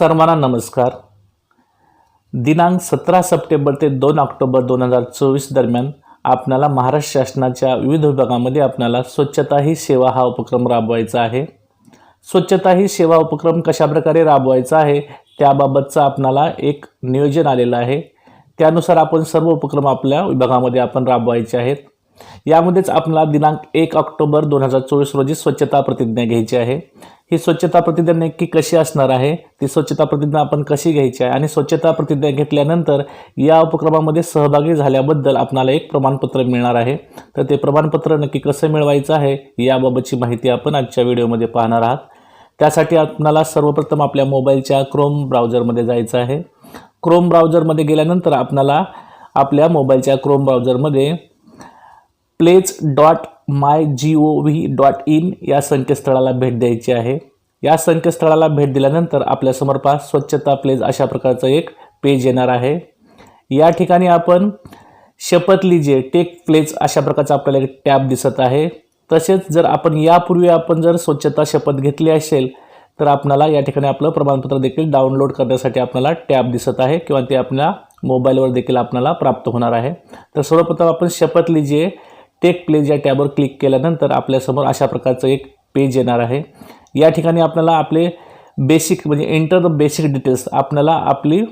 सर्वांना नमस्कार. दिनांक सतरा सप्टेंबर ते दोन ऑक्टोबर दोन हजार चोवीस दरम्यान आपणाला महाराष्ट्र शासनाच्या विविध विभागामध्ये आपणाला स्वच्छता ही सेवा हा उपक्रम राबवायचा आहे. स्वच्छता ही सेवा उपक्रम कशाप्रकारे राबवायचा आहे त्याबाबतचं आपणाला एक नियोजन आलेलं आहे. त्यानुसार आपण सर्व उपक्रम आपल्या विभागामध्ये आपण राबवायचे आहेत. यामध्येच आपल्याला दिनांक एक ऑक्टोबर दोन हजार चोवीस रोजी स्वच्छता प्रतिज्ञा घ्यायची आहे. ही स्वच्छता प्रतिज्ञा नक्की कशी असणार आहे? ती स्वच्छता प्रतिज्ञा आपण कशी घ्यायची आहे? आणि स्वच्छता प्रतिज्ञा घेतल्यानंतर या उपक्रमामध्ये सहभागी झाल्याबद्दल आपणाला एक प्रमाणपत्र मिळणार आहे. तर ते प्रमाणपत्र नक्की कसं मिळवायचं आहे याबाबतची माहिती आपण आजच्या व्हिडिओमध्ये पाहणार आहात. त्यासाठी आपणाला सर्वप्रथम आपल्या मोबाईलच्या क्रोम ब्राउझरमध्ये जायचं आहे. क्रोम ब्राउझरमध्ये गेल्यानंतर आपणाला आपल्या मोबाईलच्या Chrome ब्राउझरमध्ये pledge dot my G O V dot in या संकेतस्थळाला भेट द्यायची आहे. या संकेतस्थळाला भेट दिल्यानंतर आपल्यासमोर पहा स्वच्छता प्लेज अशा प्रकारचं एक पेज येणार आहे. या ठिकाणी आपण शपथ लिजे टेक प्लेज अशा प्रकारचा आपल्याला एक टॅब दिसत आहे. तसेच जर आपण यापूर्वी आपण जर स्वच्छता शपथ घेतली असेल तर आपल्याला या ठिकाणी आपलं प्रमाणपत्र देखील डाउनलोड करण्यासाठी आपल्याला टॅब दिसत आहे किंवा ते आपल्या मोबाईलवर देखील आपल्याला प्राप्त होणार आहे. तर सर्वप्रथम आपण शपथ लिजे टेक प्लेज या टॅबवर क्लिक केल्यानंतर आपल्यासमोर अशा प्रकारचं एक पेज येणार आहे. या ठिकाणी आपल्याला आपले बेसिक म्हणजे एंटर द बेसिक डिटेल्स आपल्याला आपली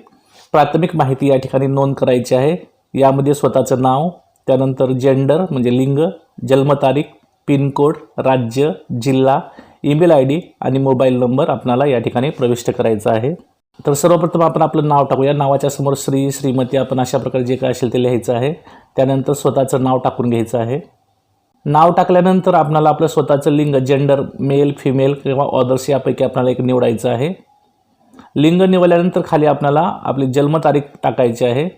प्राथमिक माहिती या ठिकाणी नोंद करायची आहे. यामध्ये स्वतःचं नाव त्यानंतर जेंडर म्हणजे लिंग जन्मतारीख पिनकोड राज्य जिल्हा ईमेल आय डी आणि मोबाईल नंबर आपल्याला या ठिकाणी प्रविष्ट करायचा आहे. तर सर्वप्रथम आपण आपलं नाव टाकूया. नावाच्या समोर श्री श्रीमती आपण अशा प्रकारे जे काय असेल ते लिहायचं आहे. त्यानंतर स्वतःचं नाव टाकून घ्यायचं आहे. नाव टाकल्यानंतर आपणाला आपलं स्वतःचं लिंग जेंडर मेल फिमेल किंवा ऑदर्स यापैकी आपल्याला एक निवडायचं आहे. लिंग निवडल्यानंतर खाली आपल्याला आपली जन्मतारीख टाकायची आहे.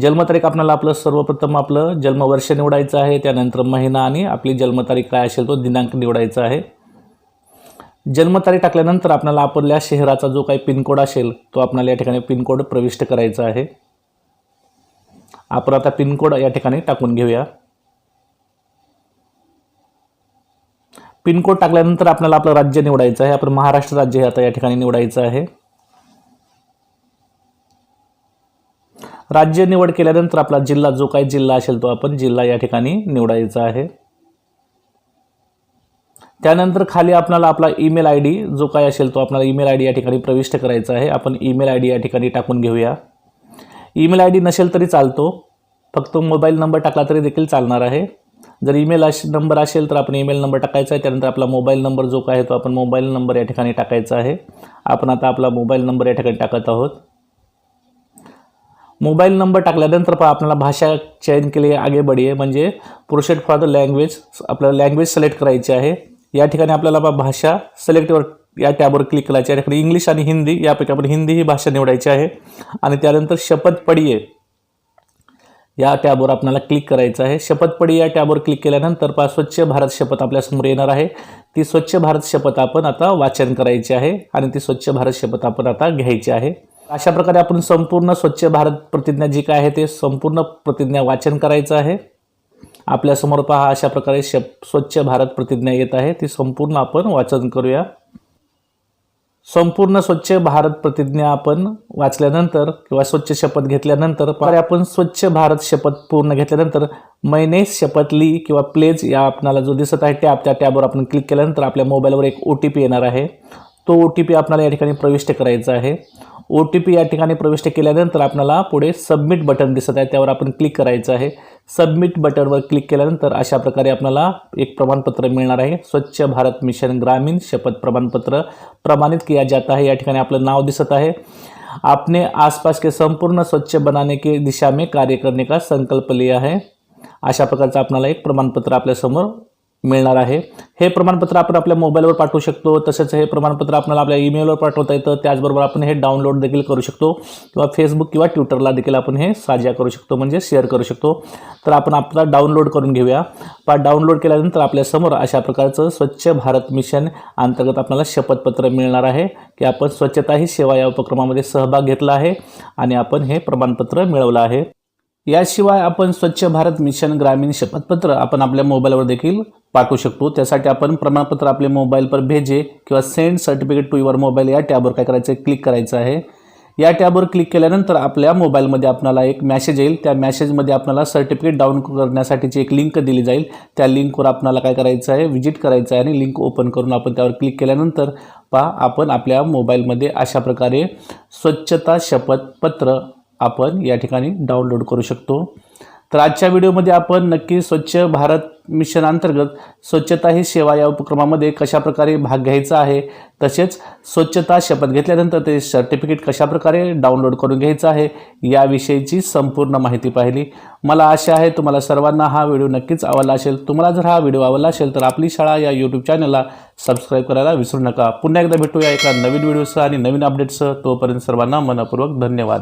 जन्मतारीख आपल्याला आपलं सर्वप्रथम आपलं जन्मवर्ष निवडायचं आहे. त्यानंतर महिना आणि आपली जन्मतारीख काय असेल तो दिनांक निवडायचा आहे. जन्मतारीख टाकल्यानंतर आपल्याला आपल्या शहराचा जो काही पिनकोड असेल तो आपल्याला या ठिकाणी पिनकोड प्रविष्ट करायचा आहे. आपण आता पिनकोड या ठिकाणी टाकून घेऊया. पिनकोड टाकल्यानंतर आपल्याला आपलं राज्य निवडायचं आहे. आपण महाराष्ट्र राज्य हे आता या ठिकाणी निवडायचं आहे. राज्य निवड केल्यानंतर आपला जिल्हा जो काही जिल्हा असेल तो आपण जिल्हा या ठिकाणी निवडायचा आहे. त्यानंतर खाली आपल्याला आपला ईमेल आय डी जो काय असेल तो आपल्याला ईमेल आय डी या ठिकाणी प्रविष्ट करायचा आहे. आपण ईमेल आय डी या ठिकाणी टाकून घेऊया. ईमेल आय डी नसेल तरी चालतो. फक्त मोबाईल नंबर टाकला तरी देखील चालणार आहे. जर ईमेल अश नंबर असेल तर आपण ईमेल नंबर टाकायचा आहे. त्यानंतर आपला मोबाईल नंबर जो काय आहे तो आपण मोबाईल नंबर या ठिकाणी टाकायचा आहे. आपण आता आपला मोबाईल नंबर या ठिकाणी टाकत आहोत. मोबाईल नंबर टाकल्यानंतर पण आपल्याला भाषा चयन केली आगे बढिये म्हणजे प्रोसेड फॉर द लँग्वेज आपल्याला लँग्वेज सिलेक्ट करायची आहे. या ठिकाणी आपल्याला भाषा सिलेक्टवर या टॅबवर क्लिक करायची आहे या इंग्लिश आणि हिंदी यापैकी आपण हिंदी ही भाषा निवडायची आहे. आणि त्यानंतर शपथपडीये या टॅबवर आपल्याला क्लिक करायचं आहे. शपथपडी या टॅबवर क्लिक केल्यानंतर पा स्वच्छ भारत शपथ आपल्यासमोर येणार आहे. ती स्वच्छ भारत शपथ आपण आता वाचन करायची आहे आणि ती स्वच्छ भारत शपथ आपण आता घ्यायची आहे. अशा प्रकारे आपण संपूर्ण स्वच्छ भारत प्रतिज्ञा जी काय आहे ते संपूर्ण प्रतिज्ञा वाचन करायचं आहे. आपल्यासमोर पहा अशा प्रकारे शप स्वच्छ भारत प्रतिज्ञा येत आहे. ती संपूर्ण आपण वाचन करूया. संपूर्ण स्वच्छ भारत प्रतिज्ञा आपण वाचल्यानंतर किंवा स्वच्छ शपथ घेतल्यानंतर आपण स्वच्छ भारत शपथ पूर्ण घेतल्यानंतर मैने शपथ ली किंवा प्लेज या आपणाला जो दिसत आहे टॅब त्या टॅबवर आपण क्लिक केल्यानंतर आपल्या मोबाईलवर एक ओ टी पी येणार आहे. तो ओ टी पी आपल्याला या ठिकाणी प्रविष्ट करायचा आहे. ओ टी पी या ठिकाणी प्रविष्ट केल्यानंतर आपल्याला पुढे सबमिट बटन दिसत आहे. त्यावर आपण क्लिक करायचं आहे. सबमिट बटनवर क्लिक केल्यानंतर अशा प्रकारे आपल्याला एक प्रमाणपत्र मिळणार आहे. स्वच्छ भारत मिशन ग्रामीण शपथ प्रमाणपत्र प्रमाणित किया जाता आहे. या ठिकाणी आपलं नाव दिसत आहे. आपने आसपास के संपूर्ण स्वच्छ बनाने के दिशा में कार्य करने का संकल्प लिया है. अशा प्रकारचं आपल्याला एक प्रमाणपत्र आपल्यासमोर मिळणार आहे. हे प्रमाणपत्र आपण आपल्या मोबाईलवर पाठवू शकतो तसेच हे प्रमाणपत्र आपल्याला आपल्या ईमेलवर पाठवता येतं. त्याचबरोबर आपण हे डाउनलोड देखील करू शकतो किंवा फेसबुक किंवा ट्विटरला देखील आपण हे साझा करू शकतो म्हणजे शेअर करू शकतो. तर आपण आपला डाउनलोड करून घेऊया. पा डाउनलोड केल्यानंतर आपल्यासमोर अशा प्रकारचं स्वच्छ भारत मिशन अंतर्गत आपल्याला शपथपत्र मिळणार आहे की आपण स्वच्छता ही सेवा या उपक्रमामध्ये सहभाग घेतला आहे आणि आपण हे प्रमाणपत्र मिळवलं आहे. याशिवाय आपण स्वच्छ भारत मिशन ग्रामीण शपथपत्र आपण आपल्या मोबाईलवर देखील पाठवू शकतो. त्यासाठी आपण प्रमाणपत्र आपले मोबाईलवर भेजे किंवा send certificate to your mobile या टॅबवर काय करायचं आहे क्लिक करायचं आहे. या टॅबवर क्लिक केल्यानंतर आपल्या मोबाईलमध्ये आपल्याला एक मॅसेज येईल. त्या मॅसेजमध्ये आपल्याला सर्टिफिकेट डाउनलोड करण्यासाठीची एक लिंक दिली जाईल. त्या लिंकवर आपल्याला काय करायचं आहे? व्हिजिट करायचं आहे आणि लिंक ओपन करून आपण त्यावर क्लिक केल्यानंतर पहा आपण आपल्या मोबाईलमध्ये अशा प्रकारे स्वच्छता शपथपत्र आपण या ठिकाणी डाउनलोड करू शकतो. तर आजच्या व्हिडिओमध्ये आपण नक्की स्वच्छ भारत मिशन अंतर्गत स्वच्छता ही सेवा या उपक्रमामध्ये कशाप्रकारे भाग घ्यायचा आहे तसेच स्वच्छता शपथ घेतल्यानंतर ते सर्टिफिकेट कशाप्रकारे डाउनलोड करून घ्यायचं आहे याविषयीची संपूर्ण माहिती पाहिली. मला आशा आहे तुम्हाला सर्वांना हा व्हिडिओ नक्कीच आवडला असेल. तुम्हाला जर हा व्हिडिओ आवडला असेल तर आपली शाळा या यूट्यूब चॅनलला सबस्क्राईब करायला विसरू नका. पुन्हा एकदा भेटूया एका नवीन व्हिडिओसह आणि नवीन अपडेटसह तोपर्यंत सर्वांना मनपूर्वक धन्यवाद.